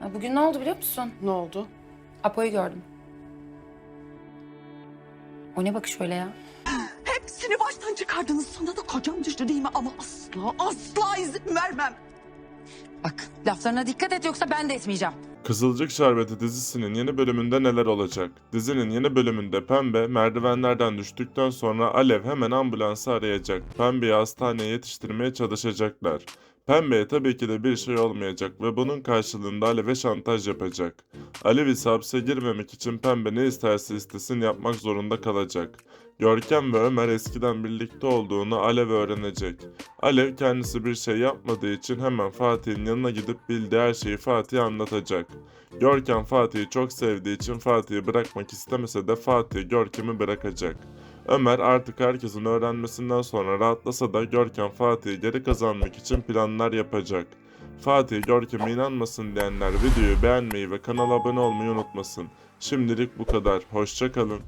Ha, Bugün ne oldu biliyor musun? Ne oldu? Apo'yu gördüm. O ne bakış öyle ya? Hepsini baştan çıkardınız. Sana da kocam düştü değil mi? Ama asla asla izin vermem. Bak laflarına dikkat et yoksa ben de etmeyeceğim. Kızılcık Şerbeti dizisinin yeni bölümünde neler olacak? Dizinin yeni bölümünde Pembe merdivenlerden düştükten sonra Alev hemen ambulansı arayacak. Pembe'yi hastaneye yetiştirmeye çalışacaklar. Pembe'ye tabii ki de bir şey olmayacak ve bunun karşılığında Alev'e şantaj yapacak. Alev ise hapse girmemek için Pembe ne isterse istesin yapmak zorunda kalacak. Görkem ve Ömer eskiden birlikte olduğunu Alev öğrenecek. Alev kendisi bir şey yapmadığı için hemen Fatih'in yanına gidip bildiği her şeyi Fatih'e anlatacak. Görkem Fatih'i çok sevdiği için Fatih'i bırakmak istemese de Fatih Görkem'i bırakacak. Ömer artık herkesin öğrenmesinden sonra rahatlasa da Görkem Fatih'i geri kazanmak için planlar yapacak. Fatih Görkem'e inanmasın diyenler videoyu beğenmeyi ve kanala abone olmayı unutmasın. Şimdilik bu kadar. Hoşça kalın.